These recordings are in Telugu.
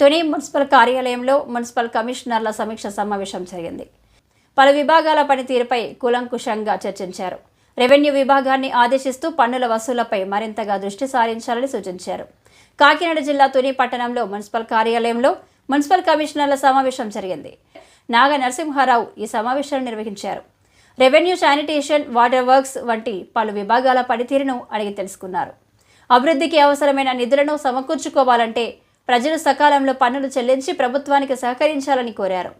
తుని మున్సిపల్ కార్యాలయంలో మున్సిపల్ కమిషనర్ల సమీక్ష సమావేశం జరిగింది. పలు విభాగాల పనితీరుపై కూలంకుషంగా చర్చించారు. రెవెన్యూ విభాగాన్ని ఆదేశిస్తూ పన్నుల వసూలపై మరింతగా దృష్టి సారించాలని సూచించారు. కాకినాడ జిల్లా తుని పట్టణంలో మున్సిపల్ కార్యాలయంలో మున్సిపల్ కమిషనర్ల సమావేశం జరిగింది. నాగ నరసింహారావు ఈ సమావేశాన్ని నిర్వహించారు. రెవెన్యూ శానిటేషన్ వాటర్ వర్క్స్ వంటి పలు విభాగాల పనితీరును అడిగి తెలుసుకున్నారు. అభివృద్ధికి అవసరమైన నిధులను సమకూర్చుకోవాలంటే ప్రజలు సకాలంలో పన్నులు చెల్లించి ప్రభుత్వానికి సహకరించాలని కోరారు.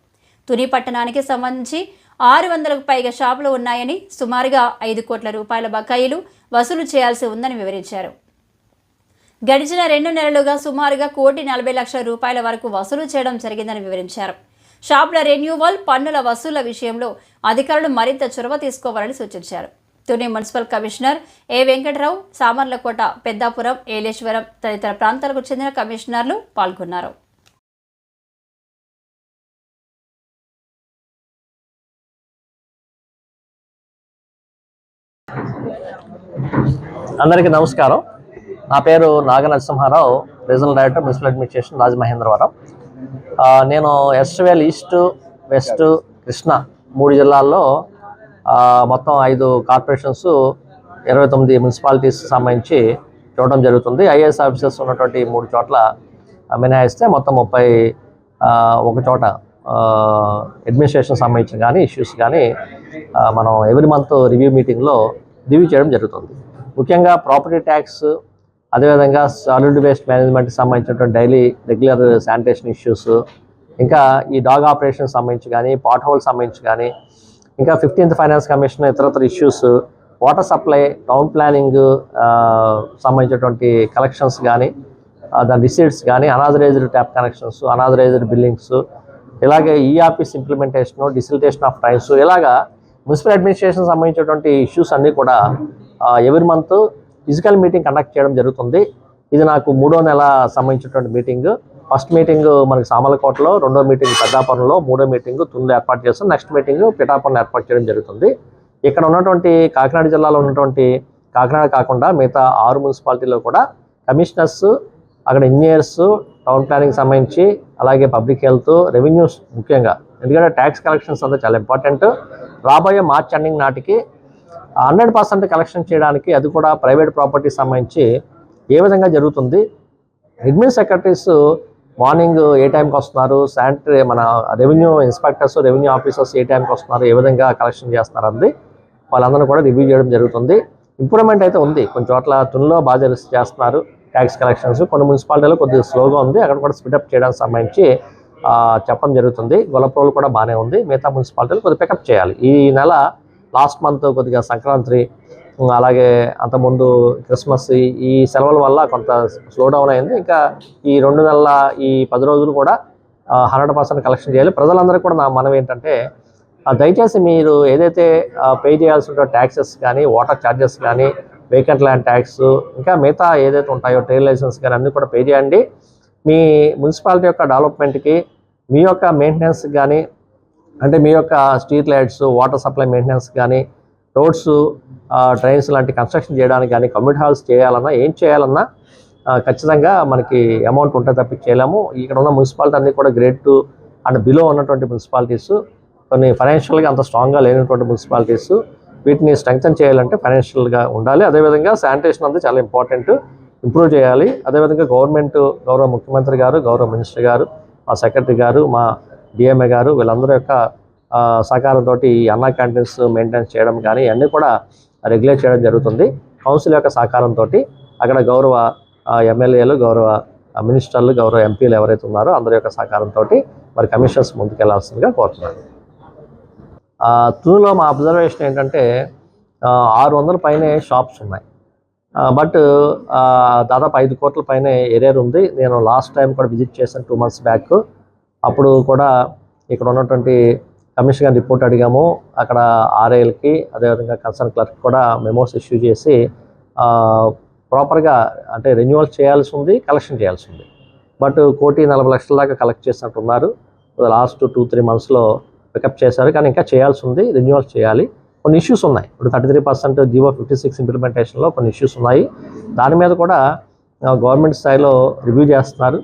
తుని పట్టణానికి సంబంధించి ఆరు వందలకు పైగా షాపులు ఉన్నాయని సుమారుగా ఐదు కోట్ల రూపాయల బకాయిలు వసూలు చేయాల్సి ఉందని వివరించారు. గడిచిన రెండు నెలలుగా సుమారుగా కోటి నలభై లక్షల రూపాయల వరకు వసూలు చేయడం జరిగిందని వివరించారు. షాపుల రెన్యూవల్ పన్నుల వసూళ్ళ విషయంలో అధికారులు మరింత చొరవ తీసుకోవాలని సూచించారు. Tuni municipal commissioner A Venkatarao Samarlakota Peddapuram Yeleswaram తదితర ప్రాంతాలకు చెందిన కమిషనర్లు పాల్గొన్నారు. అందరికీ నమస్కారం. నా పేరు Naga Narasimharao regional director municipal administration Rajamahendravaram. నేను ఎస్ట్వేల్ ఈస్ట్ వెస్ట్ కృష్ణ మూడు జిల్లాల్లో మొత్తం ఐదు కార్పొరేషన్స్ ఇరవై తొమ్మిది మున్సిపాలిటీస్ సంబంధించి చూడడం జరుగుతుంది. ఐఏఎస్ ఆఫీసర్స్ ఉన్నటువంటి మూడు చోట్ల మినహాయిస్తే మొత్తం ముప్పై ఒక చోట అడ్మినిస్ట్రేషన్ సంబంధించిన కానీ ఇష్యూస్ కానీ మనం ఎవ్రీ మంత్ రివ్యూ మీటింగ్లో రివ్యూ చేయడం జరుగుతుంది. ముఖ్యంగా ప్రాపర్టీ ట్యాక్స్ అదేవిధంగా సాలిడ్ వేస్ట్ మేనేజ్మెంట్కి సంబంధించినటువంటి డైలీ రెగ్యులర్ శానిటేషన్ ఇష్యూస్ ఇంకా ఈ డాగ్ ఆపరేషన్ సంబంధించి కానీ పాట్ హోల్ సంబంధించి కానీ ఇంకా ఫిఫ్టీన్త్ ఫైనాన్స్ కమిషన్ ఇతరత్ర issues water supply town planning సంబంధించినటువంటి కలెక్షన్స్ కానీ దాని రిసీట్స్ కానీ unauthorized tap connections unauthorized buildings ఇలాగే ఈ ఆఫీస్ ఇంప్లిమెంటేషన్ డిసిలిటేషన్ ఆఫ్ టైమ్స్ ఇలాగా మున్సిపల్ అడ్మినిస్ట్రేషన్ సంబంధించినటువంటి ఇష్యూస్ అన్నీ కూడా ఎవరి మంత్ ఫిజికల్ మీటింగ్ కండక్ట్ చేయడం జరుగుతుంది. ఇది నాకు మూడో నెల సంబంధించినటువంటి మీటింగ్ ఫస్ట్ మీటింగ్ మనకి సామలకోటలో రెండో మీటింగ్ పెద్దాపురంలో మూడో మీటింగ్ తునిలో ఏర్పాటు చేస్తాం. నెక్స్ట్ మీటింగ్ పిఠాపురం ఏర్పాటు చేయడం జరుగుతుంది. ఇక్కడ ఉన్నటువంటి కాకినాడ జిల్లాలో ఉన్నటువంటి కాకినాడ కాకుండా మిగతా ఆరు మున్సిపాలిటీలో కూడా కమిషనర్స్ అక్కడ ఇంజనీర్స్ టౌన్ ప్లానింగ్ సంబంధించి అలాగే పబ్లిక్ హెల్త్ రెవెన్యూస్ ముఖ్యంగా. ఎందుకంటే ట్యాక్స్ కలెక్షన్స్ అంతా చాలా ఇంపార్టెంట్. రాబోయే మార్చ్ ఎండింగ్ నాటికి హండ్రెడ్ పర్సెంట్ కలెక్షన్ చేయడానికి అది కూడా ప్రైవేట్ ప్రాపర్టీ సంబంధించి ఏ విధంగా జరుగుతుంది? అడ్మిన్ సెక్రటరీస్ మార్నింగ్ ఏ టైంకి వస్తున్నారు? శానిటరీ మన రెవెన్యూ ఇన్స్పెక్టర్స్ రెవెన్యూ ఆఫీసర్స్ ఏ టైంకి వస్తున్నారు? ఏ విధంగా కలెక్షన్ చేస్తున్నారు అంది వాళ్ళందరూ కూడా రివ్యూ చేయడం జరుగుతుంది. ఇంప్రూవ్మెంట్ అయితే ఉంది. కొన్ని చోట్ల తునిలో బాగా చేస్తున్నారు ట్యాక్స్ కలెక్షన్స్. కొన్ని మున్సిపాలిటీలో కొద్దిగా స్లోగా ఉంది. అక్కడ కూడా స్పీడప్ చేయడానికి సంబంధించి చెప్పడం జరుగుతుంది. గొల్లప్రోలు కూడా బాగానే ఉంది. మిగతా మున్సిపాలిటీలు కొద్దిగా పికప్ చేయాలి. ఈ నెల లాస్ట్ మంత్ కొద్దిగా సంక్రాంతి అలాగే అంతకుముందు క్రిస్మస్ ఈ- సెలవుల వల్ల కొంత స్లో డౌన్ అయింది. ఇంకా ఈ రెండు నెలల ఈ పది రోజులు కూడా హండ్రెడ్ పర్సెంట్ కలెక్షన్ చేయాలి. ప్రజలందరికీ కూడా నా మనం ఏంటంటే దయచేసి మీరు ఏదైతే పే చేయాల్సి ఉంటుందో ట్యాక్సెస్ కానీ వాటర్ ఛార్జెస్ కానీ వేకెంట్ ల్యాండ్ ట్యాక్స్ ఇంకా మిగతా ఏదైతే ఉంటాయో ట్రేడ్ లైసెన్స్ కానీ అన్నీ కూడా పే చేయండి. మీ మున్సిపాలిటీ యొక్క డెవలప్మెంట్కి మీ యొక్క మెయింటెనెన్స్ కానీ అంటే మీ యొక్క street lights water supply maintenance కానీ రోడ్స్ ట్రైన్స్ లాంటి కన్స్ట్రక్షన్ చేయడానికి కానీ కమ్యూనిటీ హాల్స్ చేయాలన్నా ఏం చేయాలన్నా ఖచ్చితంగా మనకి అమౌంట్ ఉంటే తప్పి చేయలేము. ఇక్కడ ఉన్న మున్సిపాలిటీ అన్నీ కూడా గ్రేడ్ టూ అండ్ బిలో ఉన్నటువంటి మున్సిపాలిటీస్ కొన్ని ఫైనాన్షియల్గా అంత స్ట్రాంగ్గా లేనటువంటి మున్సిపాలిటీస్ వీటిని స్ట్రెంగ్తన్ చేయాలంటే ఫైనాన్షియల్గా ఉండాలి. అదేవిధంగా శానిటేషన్ అంతా చాలా ఇంపార్టెంట్ ఇంప్రూవ్ చేయాలి. అదేవిధంగా గవర్నమెంట్ గౌరవ ముఖ్యమంత్రి గారు గౌరవ మినిస్టర్ గారు మా సెక్రటరీ గారు మా డిఎంఏ గారు వీళ్ళందరి యొక్క సహకారంతో ఈ అన్నా క్యాంటీన్స్ మెయింటెన్స్ చేయడం కానీ అన్నీ కూడా రెగ్యులేట్ చేయడం జరుగుతుంది. కౌన్సిల్ యొక్క సహకారంతో అక్కడ గౌరవ ఎమ్మెల్యేలు గౌరవ మినిస్టర్లు గౌరవ ఎంపీలు ఎవరైతే ఉన్నారో అందరి యొక్క సహకారంతో మరి కమిషనర్స్ ముందుకెళ్ళాల్సిందిగా కోరుతున్నాను. ఆ, మా అబ్జర్వేషన్ ఏంటంటే ఆరు వందల పైనే షాప్స్ ఉన్నాయి. బట్ దాదాపు ఐదు కోట్ల పైన ఏరియర్ ఉంది. నేను లాస్ట్ టైం కూడా విజిట్ చేశాను టూ మంత్స్ బ్యాక్. అప్పుడు కూడా ఇక్కడ ఉన్నటువంటి కమిషన్ గారి రిపోర్ట్ అడిగాము. అక్కడ ఆర్ఐఎల్కి అదేవిధంగా కన్సర్న్ క్లర్క్ కూడా మెమోస్ ఇష్యూ చేసి ప్రాపర్గా అంటే రెన్యువల్ చేయాల్సి ఉంది కలెక్షన్ చేయాల్సి ఉంది. బట్ కోటి నలభై లక్షల దాకా కలెక్ట్ చేసినట్టున్నారు. లాస్ట్ టూ త్రీ మంత్స్లో పికప్ చేశారు. కానీ ఇంకా చేయాల్సి ఉంది రెన్యువల్ చేయాలి. కొన్ని ఇష్యూస్ ఉన్నాయి. ఇప్పుడు thirty three percent GO fifty six ఇంప్లిమెంటేషన్లో కొన్ని ఇష్యూస్ ఉన్నాయి. దాని మీద కూడా గవర్నమెంట్ స్థాయిలో రివ్యూ చేస్తున్నారు.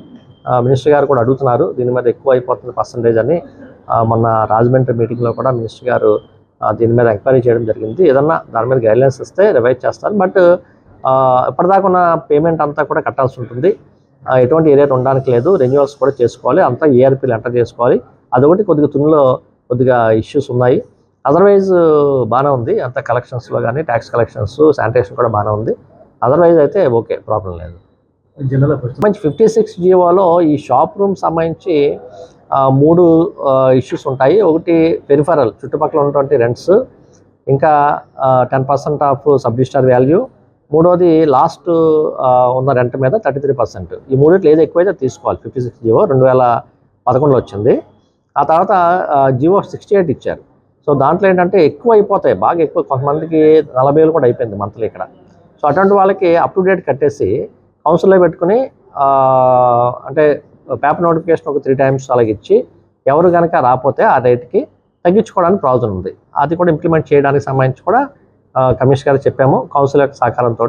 మినిస్టర్ గారు కూడా అడుగుతున్నారు దీని మీద ఎక్కువ అయిపోతుంది పర్సంటేజ్ అని. మొన్న రాజమండ్రి మీటింగ్లో కూడా మినిస్టర్ గారు దీని మీద ఎంక్వైరీ చేయడం జరిగింది. ఏదన్నా దాని మీద గైడ్లైన్స్ ఇస్తే రివైజ్ చేస్తారు. బట్ ఇప్పటిదాకా ఉన్న పేమెంట్ అంతా కూడా కట్టాల్సి ఉంటుంది. ఎటువంటి ఏరియా ఉండడానికి లేదు. రెన్యువల్స్ కూడా చేసుకోవాలి. అంతా ఏఆర్పీలు ఎంటర్ చేసుకోవాలి. అదొకటి కొద్దిగా తునిలో కొద్దిగా ఇష్యూస్ ఉన్నాయి. అదర్వైజ్ బాగానే ఉంది. అంత కలెక్షన్స్లో కానీ ట్యాక్స్ కలెక్షన్స్ శానిటేషన్ కూడా బాగానే ఉంది. అదర్వైజ్ అయితే ఓకే ప్రాబ్లం లేదు. మంచి ఫిఫ్టీ సిక్స్ జీవోలో ఈ షాప్ రూమ్ సంబంధించి మూడు ఇష్యూస్ ఉంటాయి. ఒకటి పెరిఫరల్ చుట్టుపక్కల ఉన్నటువంటి రెంట్స్ ఇంకా ten percent of subregistrar value మూడోది లాస్ట్ ఉన్న రెంట్ మీద థర్టీ త్రీ పర్సెంట్ ఈ మూడిట్లో ఏది ఎక్కువైతే తీసుకోవాలి. ఫిఫ్టీ సిక్స్ జీవో రెండు వేల పదకొండులో వచ్చింది. ఆ తర్వాత జియో సిక్స్టీ ఎయిట్ ఇచ్చారు. సో దాంట్లో ఏంటంటే ఎక్కువ అయిపోతాయి. బాగా ఎక్కువ కొంతమందికి నలభై వేలు కూడా అయిపోయింది మంత్లీ ఇక్కడ. సో అటువంటి వాళ్ళకి అప్ టు డేట్ కట్టేసి కౌన్సిల్లో పెట్టుకుని అంటే పేపర్ నోటిఫికేషన్ ఒక త్రీ టైమ్స్ అలాగే ఇచ్చి ఎవరు కనుక రాకపోతే ఆ రేట్కి తగ్గించుకోవడానికి ప్రావిజన్ ఉంది. అది కూడా ఇంప్లిమెంట్ చేయడానికి సంబంధించి కూడా కమిషనర్ గారు చెప్పాము. కౌన్సిల్ యొక్క సహకారంతో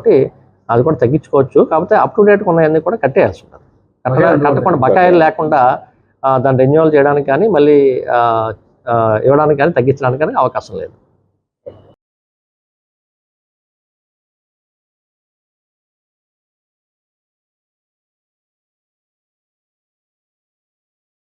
అది కూడా తగ్గించుకోవచ్చు. కాకపోతే అప్ టు డేట్ ఉన్నవన్నీ కూడా కట్టేయాల్సి ఉంటుంది. కట్టకుండా బకాయిలు లేకుండా దాన్ని రెన్యువల్ చేయడానికి కానీ మళ్ళీ ఇవ్వడానికి కానీ తగ్గించడానికి కానీ అవకాశం లేదు.